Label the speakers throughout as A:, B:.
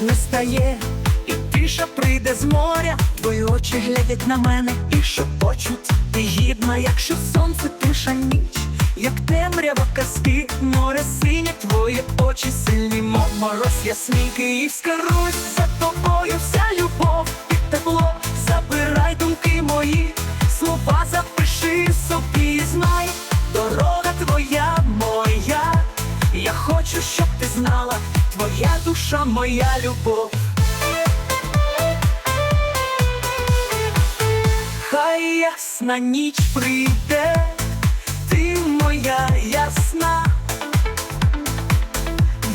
A: не стає, і тиша прийде з моря, твої очі глядять на мене і шепочуть. Ти гідна, якщо сонце тиша ніч, як темрява казки, море синє, твої очі сильні, мов мороз ясний Київська Русь, за тобою вся любов і тепло, забирай думки мої, слова запиши собі, знай, дорога твоя моя. Я хочу, щоб ти твоя душа, моя любов. Хай ясна ніч прийде, ти моя ясна,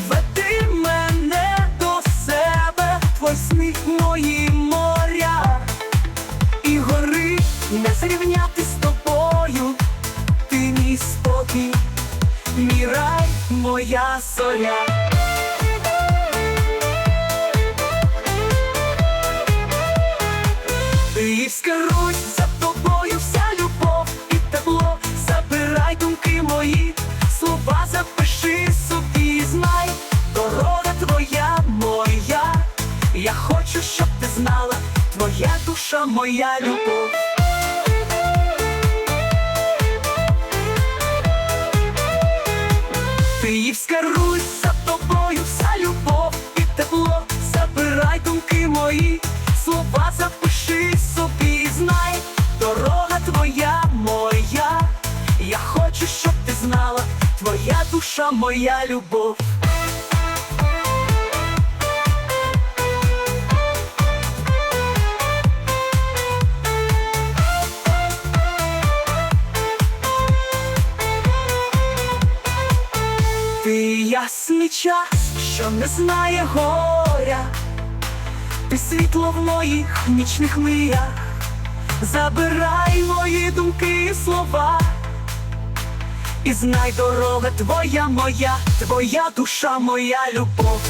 A: веди мене до себе, твой сміх мої моря, і гори не зрівняти з тобою, ти мій спокій, мій рай, моя зоря. Київська Русь, за тобою вся любов і тепло, забирай думки мої, слова запиши собі, знай, дорога твоя моя, я хочу, щоб ти знала, твоя душа, моя любов. Київська Русь, за тобою вся любов і тепло, забирай думки мої, душа, моя любов. Ти ясний час, що не знає горя, ти світло в моїх нічних миях, забирай мої думки і слова, і знай дорога твоя моя, твоя душа, моя любов.